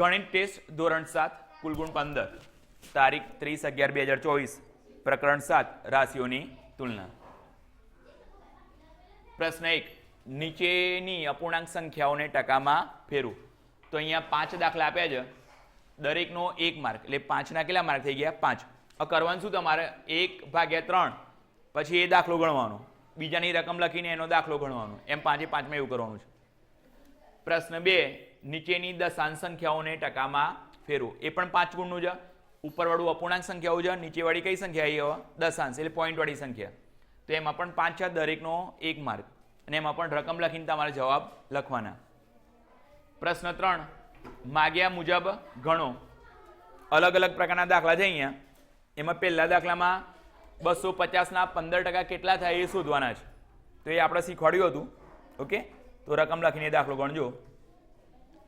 ગણિત ટેસ્ટ ધોરણ સાત, કુલગુણ પંદર. તારીખ ત્રીસ અગિયાર બે હજાર ચોવીસ. પ્રકરણ સાત, રાશિઓની તુલના. પ્રશ્ન એક. નીચેની અપૂર્ણાંક સંખ્યાઓને ટકામાં ફેરવું. તો અહીંયા પાંચ દાખલા આપ્યા છે. દરેકનો એક માર્ક. એટલે પાંચના કેટલા માર્ક થઈ ગયા? પાંચ. કરવાનું શું તમારે? એક ભાગ્યા ત્રણ. પછી એ દાખલો ગણવાનો. બીજાની રકમ લખીને એનો દાખલો ગણવાનો. એમ પાંચે પાંચમાં એવું કરવાનું છે. પ્રશ્ન બે. નીચેની દશાંશ સંખ્યાઓને ટકામાં ફેરવો. એ પણ પાંચ ગુણનું છે ઉપરવાળું અપૂર્ણાંક સંખ્યાઓ છે નીચેવાળી કઈ સંખ્યા આવી હવે? દશાંશ એટલે પોઈન્ટવાળી સંખ્યા. તો એમાં પણ પાંચ છે દરેકનો એક માર્ક. અને એમાં પણ રકમ લખીને તમારે જવાબ લખવાના. પ્રશ્ન ત્રણ. માગ્યા મુજબ ગણો. અલગ અલગ પ્રકારના દાખલા છે અહીંયા. એમાં પહેલા દાખલામાં બસો પચાસના પંદર ટકા કેટલા થાય એ શોધવાના છે. તો એ આપણે શીખવાડ્યું હતું. ઓકે? તો રકમ લખીને દાખલો ગણજો.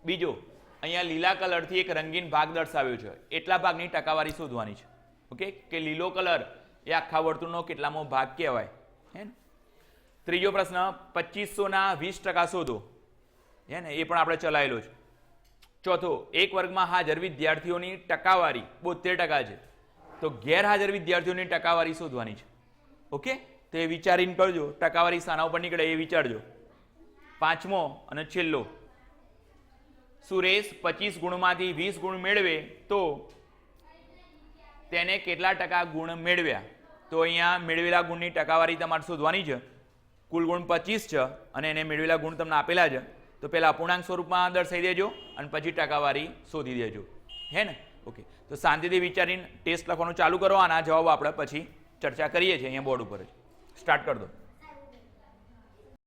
બીજો, અહીંયા લીલા કલરથી એક રંગીન ભાગ દર્શાવ્યો છે. એટલા ભાગની ટકાવારી શોધવાની છે. ઓકે? કે લીલો કલર એ આખા વર્તુળનો કેટલામો ભાગ કહેવાય. હે ને? ત્રીજો પ્રશ્ન, પચીસોના વીસ ટકા શોધો. હે ને? એ પણ આપણે ચલાવેલો છે. ચોથો, એક વર્ગમાં હાજર વિદ્યાર્થીઓની ટકાવારી બોતેર ટકા છે. તો ગેરહાજર વિદ્યાર્થીઓની ટકાવારી શોધવાની છે. ઓકે? તો એ વિચારીને કરજો. ટકાવારી સાના ઉપર નીકળે એ વિચારજો. પાંચમો અને છેલ્લો. સુરેશ પચીસ ગુણમાંથી વીસ ગુણ મેળવે તો તેને કેટલા ટકા ગુણ મેળવ્યા? તો અહીંયા મેળવેલા ગુણની ટકાવારી તમારે શોધવાની છે. કુલ ગુણ પચીસ છે અને એને મેળવેલા ગુણ તમને આપેલા છે. તો પહેલાં અપૂર્ણાંક સ્વરૂપમાં દર્શાવી દેજો અને પછી ટકાવારી શોધી દેજો. હે ને? ઓકે તો શાંતિથી વિચારીને ટેસ્ટ લખવાનું ચાલુ કરો. આના જવાબ આપણે પછી ચર્ચા કરીએ છીએ અહીંયા બોર્ડ ઉપર જ. સ્ટાર્ટ કરી દો.